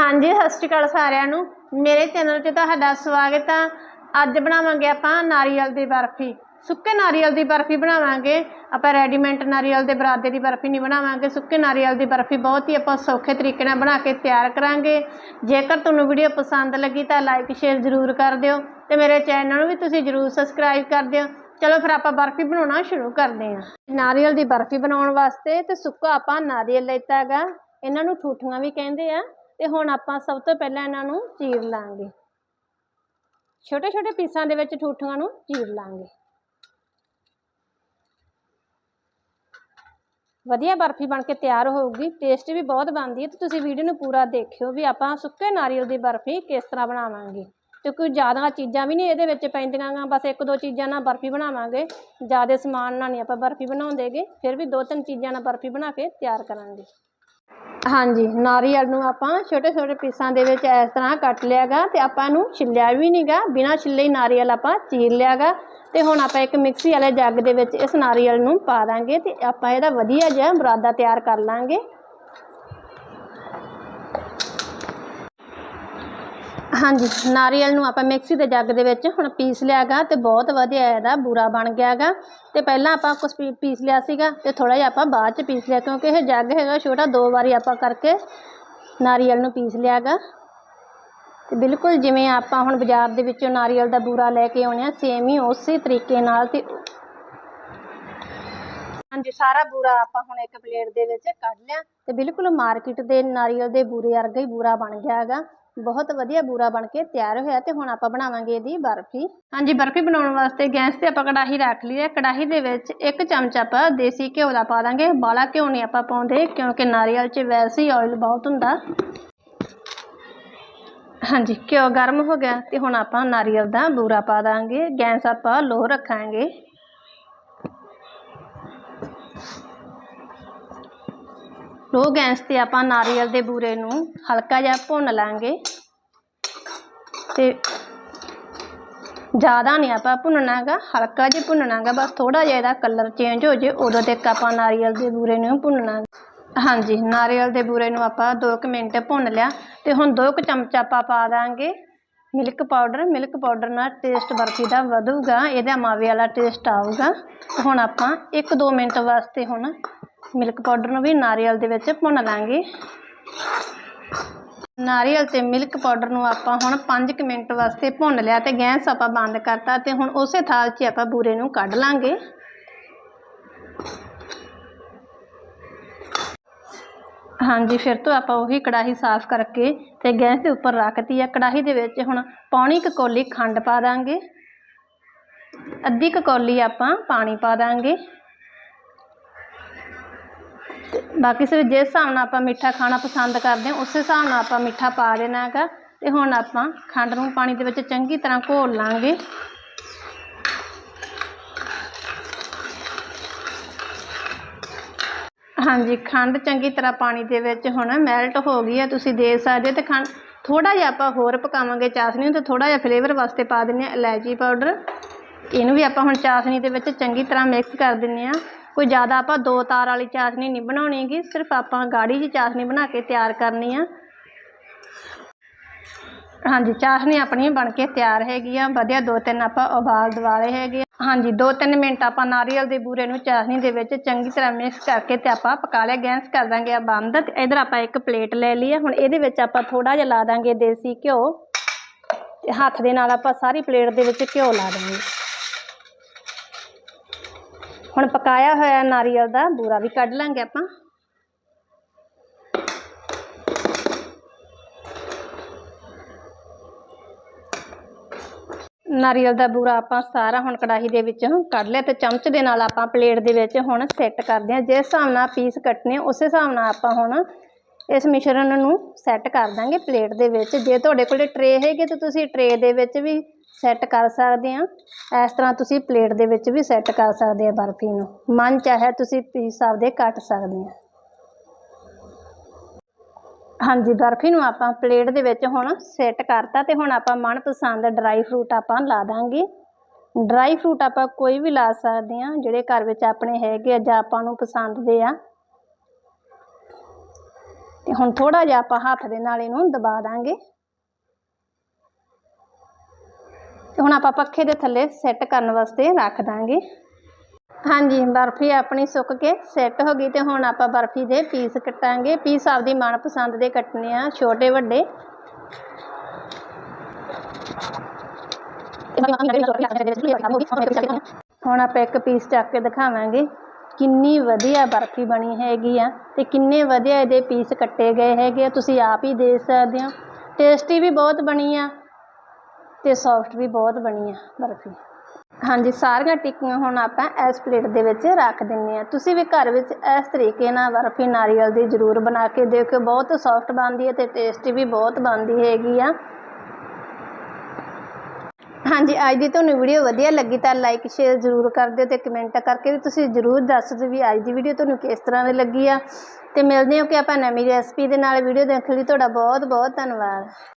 ਹਾਂਜੀ, ਸਤਿ ਸ਼੍ਰੀ ਅਕਾਲ ਸਾਰਿਆਂ ਨੂੰ। ਮੇਰੇ ਚੈਨਲ 'ਤੇ ਤੁਹਾਡਾ ਸਵਾਗਤ ਆ। ਅੱਜ ਬਣਾਵਾਂਗੇ ਆਪਾਂ ਨਾਰੀਅਲ ਦੀ ਬਰਫੀ। ਸੁੱਕੇ ਨਾਰੀਅਲ ਦੀ ਬਰਫੀ ਬਣਾਵਾਂਗੇ। ਆਪਾਂ ਰੈਡੀਮੇਡ ਨਾਰੀਅਲ ਦੇ ਬਰਾਦੇ ਦੀ ਬਰਫੀ ਨਹੀਂ ਬਣਾਵਾਂਗੇ। ਸੁੱਕੇ ਨਾਰੀਅਲ ਦੀ ਬਰਫੀ ਬਹੁਤ ਹੀ ਆਪਾਂ ਸੌਖੇ ਤਰੀਕੇ ਨਾਲ ਬਣਾ ਕੇ ਤਿਆਰ ਕਰਾਂਗੇ। ਜੇਕਰ ਤੁਹਾਨੂੰ ਵੀਡੀਓ ਪਸੰਦ ਲੱਗੀ ਤਾਂ ਲਾਈਕ ਸ਼ੇਅਰ ਜ਼ਰੂਰ ਕਰ ਦਿਓ ਤੇ ਮੇਰੇ ਚੈਨਲ ਨੂੰ ਵੀ ਤੁਸੀਂ ਜ਼ਰੂਰ ਸਬਸਕ੍ਰਾਈਬ ਕਰ ਦਿਓ। ਚਲੋ ਫਿਰ ਆਪਾਂ ਬਰਫੀ ਬਣਾਉਣਾ ਸ਼ੁਰੂ ਕਰਦੇ ਹਾਂ। ਨਾਰੀਅਲ ਦੀ ਬਰਫੀ ਬਣਾਉਣ ਵਾਸਤੇ ਤੇ ਸੁੱਕਾ ਆਪਾਂ ਨਾਰੀਅਲ ਲੈਤਾ ਹੈਗਾ। ਇਹਨਾਂ ਨੂੰ ਠੂਠੀਆਂ ਵੀ ਕਹਿੰਦੇ ਆ। ਤੇ ਹੁਣ ਆਪਾਂ ਸਭ ਤੋਂ ਪਹਿਲਾਂ ਇਹਨਾਂ ਨੂੰ ਚੀਰ ਲਾਂਗੇ। ਛੋਟੇ ਛੋਟੇ ਪੀਸਾਂ ਦੇ ਵਿੱਚ ਠੂਠੀਆਂ ਨੂੰ ਚੀਰ ਲਾਂਗੇ। ਵਧੀਆ ਬਰਫੀ ਬਣ ਕੇ ਤਿਆਰ ਹੋਊਗੀ, ਟੇਸਟ ਵੀ ਬਹੁਤ ਬਣਦੀ ਹੈ ਤੇ ਤੁਸੀਂ ਵੀਡੀਓ ਨੂੰ ਪੂਰਾ ਦੇਖਿਓ ਵੀ ਆਪਾਂ ਸੁੱਕੇ ਨਾਰੀਅਲ ਦੀ ਬਰਫੀ ਕਿਸ ਤਰ੍ਹਾਂ ਬਣਾਵਾਂਗੇ। ਤੇ ਕੋਈ ਜ਼ਿਆਦਾ ਚੀਜ਼ਾਂ ਵੀ ਨਹੀਂ ਇਹਦੇ ਵਿੱਚ ਪੈਂਦੀਆਂ ਗਾ, ਬਸ ਇੱਕ ਦੋ ਚੀਜ਼ਾਂ ਨਾਲ ਬਰਫੀ ਬਣਾਵਾਂਗੇ। ਜ਼ਿਆਦਾ ਸਮਾਨ ਨਾਲ ਨਹੀਂ ਆਪਾਂ ਬਰਫੀ ਬਣਾਉਂਦੇਗੇ, ਫਿਰ ਵੀ ਦੋ ਤਿੰਨ ਚੀਜ਼ਾਂ ਨਾਲ ਬਰਫੀ ਬਣਾ ਕੇ ਤਿਆਰ ਕਰਾਂਗੇ। ਹਾਂਜੀ, ਨਾਰੀਅਲ ਨੂੰ ਆਪਾਂ ਛੋਟੇ ਛੋਟੇ ਪੀਸਾਂ ਦੇ ਵਿੱਚ ਇਸ ਤਰ੍ਹਾਂ ਕੱਟ ਲਿਆਗਾ ਤੇ ਆਪਾਂ ਇਹਨੂੰ ਛਿੱਲਿਆ ਵੀ ਨਹੀਂਗਾ ਬਿਨਾਂ ਛਿੱਲੇ ਹੀ ਨਾਰੀਅਲ ਆਪਾਂ ਚੀਰ ਲਿਆਗਾ। ਤੇ ਹੁਣ ਆਪਾਂ ਇੱਕ ਮਿਕਸੀ ਵਾਲੇ ਜੱਗ ਦੇ ਵਿੱਚ ਇਸ ਨਾਰੀਅਲ ਨੂੰ ਪਾ ਦਾਂਗੇ ਤੇ ਆਪਾਂ ਇਹਦਾ ਵਧੀਆ ਜਿਹਾ ਬਰਾਦਾ ਤਿਆਰ ਕਰ ਲਾਂਗੇ। ਹਾਂਜੀ, ਨਾਰੀਅਲ ਨੂੰ ਆਪਾਂ ਮਿਕਸੀ ਦੇ ਜੱਗ ਦੇ ਵਿੱਚ ਹੁਣ ਪੀਸ ਲਿਆਗਾ ਤੇ ਬਹੁਤ ਵਧੀਆ ਇਹਦਾ ਬੂਰਾ ਬਣ ਗਿਆਗਾ। ਤੇ ਪਹਿਲਾਂ ਆਪਾਂ ਕੁਛ ਪੀਸ ਲਿਆ ਸੀਗਾ ਤੇ ਥੋੜਾ ਜਿਹਾ ਆਪਾਂ ਬਾਅਦ ਚ ਪੀਸ ਲਿਆ ਕਿਉਂਕਿ ਇਹ ਜੱਗ ਹੈਗਾ ਛੋਟਾ, ਦੋ ਵਾਰੀ ਆਪਾਂ ਕਰਕੇ ਨਾਰੀਅਲ ਨੂੰ ਪੀਸ ਲਿਆਗਾ। ਤੇ ਬਿਲਕੁਲ ਜਿਵੇਂ ਆਪਾਂ ਹੁਣ ਬਾਜ਼ਾਰ ਦੇ ਵਿੱਚੋਂ ਨਾਰੀਅਲ ਦਾ ਬੂਰਾ ਲੈ ਕੇ ਆਉਣੇ ਆ ਸੇਮ ਹੀ ਉਸੇ ਤਰੀਕੇ ਨਾਲ ਤੇ ਹਾਂਜੀ, ਸਾਰਾ ਬੂਰਾ ਆਪਾਂ ਹੁਣ ਇੱਕ ਪਲੇਟ ਦੇ ਵਿੱਚ ਕੱਢ ਲਿਆ ਤੇ ਬਿਲਕੁਲ ਮਾਰਕੀਟ ਦੇ ਨਾਰੀਅਲ ਦੇ ਬੂਰੇ ਵਰਗਾ ਹੀ ਬੂਰਾ ਬਣ ਗਿਆ ਹੈਗਾ ਬਹੁਤ ਵਧੀਆ ਬੂਰਾ ਬਣ ਕੇ ਤਿਆਰ ਹੋਇਆ ਤੇ ਹੁਣ ਆਪਾਂ ਬਣਾਵਾਂਗੇ ਇਹਦੀ ਬਰਫੀ। ਹਾਂਜੀ, ਬਰਫੀ ਬਣਾਉਣ ਵਾਸਤੇ ਗੈਸ ਤੇ ਆਪਾਂ ਕੜਾਹੀ ਰੱਖ ਲਈ ਹੈ। ਕੜਾਹੀ ਦੇ ਵਿੱਚ ਇੱਕ ਚਮਚ ਆਪਾਂ ਦੇਸੀ ਘਿਓ ਦਾ ਪਾ ਦਾਂਗੇ। ਬਾਲਾ ਘਿਓ ਨਹੀਂ ਆਪਾਂ ਪਾਉਂਦੇ ਕਿਉਂਕਿ ਨਾਰੀਅਲ 'ਚ ਵੈਸੇ ਹੀ ਆਇਲ ਬਹੁਤ ਹੁੰਦਾ। ਹਾਂਜੀ, ਘਿਓ ਗਰਮ ਹੋ ਗਿਆ ਤੇ ਹੁਣ ਆਪਾਂ ਨਾਰੀਅਲ ਦਾ ਬੂਰਾ ਪਾ ਦਾਂਗੇ। ਗੈਸ ਆਪਾਂ ਲੋ ਰੱਖਾਂਗੇ। ਲੋ ਗੈਸ ਤੇ ਆਪਾਂ ਨਾਰੀਅਲ ਦੇ ਬੂਰੇ ਨੂੰ ਹਲਕਾ ਜਿਹਾ ਭੁੰਨ ਲਾਂਗੇ। ਤੇ ਜ਼ਿਆਦਾ ਨਹੀਂ ਆਪਾਂ ਭੁੰਨਣਾਗਾ, ਹਲਕਾ ਜਿਹਾ ਭੁੰਨਣਾਗਾ, ਬਸ ਥੋੜਾ ਜਿਹਾ ਇਹਦਾ ਕਲਰ ਚੇਂਜ ਹੋ ਜੇ, ਉਦੋਂ ਤੱਕ ਆਪਾਂ ਨਾਰੀਅਲ ਦੇ ਬੂਰੇ ਨੂੰ ਭੁੰਨਣਾ। ਹਾਂਜੀ, ਨਾਰੀਅਲ ਦੇ ਬੂਰੇ ਨੂੰ ਆਪਾਂ 2 ਮਿੰਟ ਭੁੰਨ ਲਿਆ। ਤੇ ਹੁਣ 2 ਚਮਚ ਆਪਾਂ ਪਾ ਦਾਂਗੇ ਮਿਲਕ ਪਾਊਡਰ ਮਿਲਕ ਪਾਊਡਰ ਨਾਲ ਟੇਸਟ ਬਰਫੀ ਦਾ ਵਧੂਗਾ, ਇਹਦਾ ਮਾਵੇ ਵਾਲਾ ਟੇਸਟ ਆਊਗਾ। ਹੁਣ ਆਪਾਂ 1-2 ਮਿੰਟ ਵਾਸਤੇ ਹੁਣ ਮਿਲਕ ਪਾਊਡਰ ਨੂੰ ਵੀ ਨਾਰੀਅਲ ਦੇ ਵਿੱਚ ਭੁੰਨ ਲਾਂਗੇ ਨਾਰੀਅਲ ਤੇ ਮਿਲਕ ਪਾਊਡਰ ਨੂੰ ਆਪਾਂ ਹੁਣ 5 ਮਿੰਟ ਵਾਸਤੇ ਭੁੰਨ ਲਿਆ ਤੇ ਗੈਸ ਆਪਾਂ ਬੰਦ ਕਰਤਾ ਤੇ ਹੁਣ ਉਸੇ ਥਾਲ 'ਚ ਆਪਾਂ ਬੂਰੇ ਨੂੰ ਕੱਢ ਲਾਂਗੇ। ਹਾਂਜੀ, ਫਿਰ ਤੋਂ ਆਪਾਂ ਉਹੀ ਕੜਾਹੀ ਸਾਫ਼ ਕਰਕੇ ਤੇ ਗੈਸ ਦੇ ਉੱਪਰ ਰੱਖਤੀ ਆ। ਕੜਾਹੀ ਦੇ ਵਿੱਚ ਹੁਣ ਪੌਣੀ ਕੁ ਕੌਲੀ ਖੰਡ ਪਾ ਦਾਂਗੇ। ਅੱਧੀ ਕੁ ਕੌਲੀ ਆਪਾਂ ਪਾਣੀ ਪਾ ਦਾਂਗੇ। ਬਾਕੀ ਸਿਰ ਜਿਸ ਹਿਸਾਬ ਨਾਲ ਆਪਾਂ ਮਿੱਠਾ ਖਾਣਾ ਪਸੰਦ ਕਰਦੇ ਹਾਂ, ਉਸੇ ਹਿਸਾਬ ਨਾਲ ਆਪਾਂ ਮਿੱਠਾ ਪਾ ਦੇਣਾ ਹੈਗਾ। ਤੇ ਹੁਣ ਆਪਾਂ ਖੰਡ ਨੂੰ ਪਾਣੀ ਦੇ ਵਿੱਚ ਚੰਗੀ ਤਰ੍ਹਾਂ ਘੋਲ ਲਾਂਗੇ। ਹਾਂਜੀ, ਖੰਡ ਚੰਗੀ ਤਰ੍ਹਾਂ ਪਾਣੀ ਦੇ ਵਿੱਚ ਹੁਣ ਮੈਲਟ ਹੋ ਗਈ ਹੈ, ਤੁਸੀਂ ਦੇਖ ਸਕਦੇ ਹੋ। ਤੇ ਖੰਡ ਥੋੜਾ ਜਿਹਾ ਆਪਾਂ ਹੋਰ ਪਕਾਵਾਂਗੇ ਚਾਸ਼ਨੀ ਨੂੰ ਤੇ ਥੋੜਾ ਜਿਹਾ ਫਲੇਵਰ ਵਾਸਤੇ ਪਾ ਦਿੰਨੇ ਆ ਇਲਾਇਚੀ ਪਾਊਡਰ ਇਹਨੂੰ ਵੀ ਆਪਾਂ ਹੁਣ ਚਾਸ਼ਨੀ ਦੇ ਵਿੱਚ ਚੰਗੀ ਤਰ੍ਹਾਂ ਮਿਕਸ ਕਰ ਦਿੰਨੇ ਆ ਕੋਈ ਜ਼ਿਆਦਾ ਆਪਾਂ ਦੋ ਤਾਰ ਵਾਲੀ ਚਾਸ਼ਨੀ ਨਹੀਂ ਬਣਾਉਣੀ ਹੈਗੀ, ਸਿਰਫ ਆਪਾਂ ਗਾੜੀ ਜਿਹੀ ਚਾਸ਼ਨੀ ਬਣਾ ਕੇ ਤਿਆਰ ਕਰਨੀ ਆ। ਹਾਂਜੀ, ਚਾਸ਼ਨੀ ਆਪਣੀ ਬਣ ਕੇ ਤਿਆਰ ਹੈਗੀ ਆ। ਵਧੀਆ ਦੋ ਤਿੰਨ ਆਪਾਂ ਉਬਾਲ ਦਿਵਾਲੇ ਹੈਗੇ ਹਾਂਜੀ, ਦੋ ਤਿੰਨ ਮਿੰਟ ਆਪਾਂ ਨਾਰੀਅਲ ਦੇ ਬੂਰੇ ਨੂੰ ਚਾਸ਼ਨੀ ਦੇ ਵਿੱਚ ਚੰਗੀ ਤਰ੍ਹਾਂ ਮਿਕਸ ਕਰਕੇ ਤੇ ਆਪਾਂ ਪਕਾ ਲਿਆ, ਗੈਸ ਕਰ ਦਾਂਗੇ ਆ ਬੰਦ। ਤੇ ਇਧਰ ਆਪਾਂ ਇੱਕ ਪਲੇਟ ਲੈ ਲਈ ਹੁਣ ਇਹਦੇ ਵਿੱਚ ਆਪਾਂ ਥੋੜਾ ਜਿਹਾ ਲਾ ਦਾਂਗੇ ਦੇਸੀ ਘਿਓ। ਤੇ ਹੱਥ ਦੇ ਨਾਲ ਆਪਾਂ ਸਾਰੀ ਪਲੇਟ ਦੇ ਵਿੱਚ ਘਿਓ ਲਾ ਦਾਂਗੇ। ਹੁਣ ਪਕਾਇਆ ਹੋਇਆ ਨਾਰੀਅਲ ਦਾ, ਬੂਰਾ ਵੀ ਕੱਢ ਲਾਂਗੇ ਆਪਾਂ। ਨਾਰੀਅਲ ਦਾ ਬੂਰਾ ਆਪਾਂ ਸਾਰਾ ਹੁਣ ਕੜਾਹੀ ਦੇ ਵਿੱਚ ਕੱਢ ਲਿਆ ਤੇ ਚਮਚ ਦੇ ਨਾਲ ਆਪਾਂ ਪਲੇਟ ਦੇ ਵਿੱਚ ਹੁਣ ਸੈੱਟ ਕਰਦੇ ਹਾਂ। ਜਿਸ ਹਿਸਾਬ ਨਾਲ ਪੀਸ ਕੱਟਨੇ ਉਸੇ ਹਿਸਾਬ ਨਾਲ ਆਪਾਂ ਹੁਣ ਇਸ ਮਿਸ਼ਰਣ ਨੂੰ ਸੈੱਟ ਕਰ ਦਾਂਗੇ ਪਲੇਟ ਦੇ ਵਿੱਚ। ਜੇ ਤੁਹਾਡੇ ਕੋਲੇ ਟਰੇ ਹੈਗੇ ਤਾਂ ਤੁਸੀਂ ਟਰੇ ਦੇ ਵਿੱਚ ਵੀ ਸੈੱਟ ਕਰ ਸਕਦੇ ਆ। ਇਸ ਤਰ੍ਹਾਂ ਤੁਸੀਂ ਪਲੇਟ ਦੇ ਵਿੱਚ ਵੀ ਸੈੱਟ ਕਰ ਸਕਦੇ ਆ ਬਰਫੀ ਨੂੰ। ਮਨ ਚਾਹੇ ਤੁਸੀਂ ਪੀਸ ਆਪਦੇ ਕੱਟ ਸਕਦੇ ਆ। ਹਾਂਜੀ, ਬਰਫੀ ਨੂੰ ਆਪਾਂ ਪਲੇਟ ਦੇ ਵਿੱਚ ਹੁਣ ਸੈੱਟ ਕਰਤਾ ਤੇ ਹੁਣ ਆਪਾਂ ਮਨਪਸੰਦ ਡਰਾਈ ਫਰੂਟ ਆਪਾਂ ਲਾ ਦਾਂਗੇ। ਡਰਾਈ ਫਰੂਟ ਆਪਾਂ ਕੋਈ ਵੀ ਲਾ ਸਕਦੇ ਆ, ਜਿਹੜੇ ਘਰ ਵਿੱਚ ਆਪਣੇ ਹੈਗੇ ਆ ਜਾਂ ਆਪਾਂ ਨੂੰ ਪਸੰਦ ਦੇ ਆ। ਤੇ ਹੁਣ ਥੋੜਾ ਜਿਹਾ ਆਪਾਂ ਹੱਥ ਦੇ ਨਾਲ ਇਹਨੂੰ ਦਬਾ ਦਾਂਗੇ। ਤੇ ਹੁਣ ਆਪਾਂ ਪੱਖੇ ਦੇ ਥੱਲੇ ਸੈੱਟ ਕਰਨ ਵਾਸਤੇ ਰੱਖ ਦਾਂਗੇ। ਹਾਂਜੀ, ਬਰਫੀ ਆਪਣੀ ਸੁੱਕ ਕੇ ਸੈੱਟ ਹੋ ਗਈ ਤੇ ਹੁਣ ਆਪਾਂ ਬਰਫੀ ਦੇ ਪੀਸ ਕੱਟਾਂਗੇ। ਪੀਸ ਆਪਦੀ ਮਨਪਸੰਦ ਦੇ ਕੱਟਣੇ ਆ, ਛੋਟੇ, ਵੱਡੇ। ਹੁਣ ਆਪਾਂ ਇੱਕ ਪੀਸ ਚੱਕ ਕੇ ਦਿਖਾਵਾਂਗੇ। ਕਿੰਨੀ ਵਧੀਆ ਬਰਫੀ ਬਣੀ ਹੈਗੀ ਆ ਅਤੇ ਕਿੰਨੇ ਵਧੀਆ ਇਹਦੇ ਪੀਸ ਕੱਟੇ ਗਏ ਹੈਗੇ ਆ। ਤੁਸੀਂ ਆਪ ਹੀ ਦੇਖ ਸਕਦੇ ਹੋ। ਟੇਸਟੀ ਵੀ ਬਹੁਤ ਬਣੀ ਆ ਅਤੇ ਸੋਫਟ ਵੀ ਬਹੁਤ ਬਣੀ ਆ ਬਰਫੀ। ਹਾਂਜੀ, ਸਾਰੀਆਂ ਟਿੱਕੀਆਂ ਹੁਣ ਆਪਾਂ ਇਸ ਪਲੇਟ ਦੇ ਵਿੱਚ ਰੱਖ ਦਿੰਨੇ ਆ। ਤੁਸੀਂ ਵੀ ਘਰ ਵਿੱਚ ਇਸ ਤਰੀਕੇ ਨਾਲ ਬਰਫੀ ਨਾਰੀਅਲ ਦੀ ਜ਼ਰੂਰ ਬਣਾ ਕੇ ਦੇਖਿਓ। ਬਹੁਤ ਸੌਫਟ ਬਣਦੀ ਹੈ ਅਤੇ ਟੇਸਟੀ ਵੀ ਬਹੁਤ ਬਣਦੀ ਹੈਗੀ ਆ। ਹਾਂਜੀ, ਅੱਜ ਦੀ ਤੁਹਾਨੂੰ ਵੀਡੀਓ ਵਧੀਆ ਲੱਗੀ ਤਾਂ ਲਾਈਕ ਸ਼ੇਅਰ ਜ਼ਰੂਰ ਕਰ ਦਿਓ ਤੇ ਕਮੈਂਟ ਕਰਕੇ ਵੀ ਤੁਸੀਂ ਜ਼ਰੂਰ ਦੱਸ ਦਿਓ ਵੀ ਅੱਜ ਦੀ ਵੀਡੀਓ ਤੁਹਾਨੂੰ ਕਿਸ ਤਰ੍ਹਾਂ ਦੀ ਲੱਗੀ ਆ। ਤੇ ਮਿਲਦੇ ਹਾਂ ਕਿ ਆਪਾਂ ਨਵੀਂ ਰੈਸਪੀ ਦੇ ਨਾਲ। ਵੀਡੀਓ ਦੇਖਣ ਲਈ ਤੁਹਾਡਾ ਬਹੁਤ ਬਹੁਤ ਧੰਨਵਾਦ।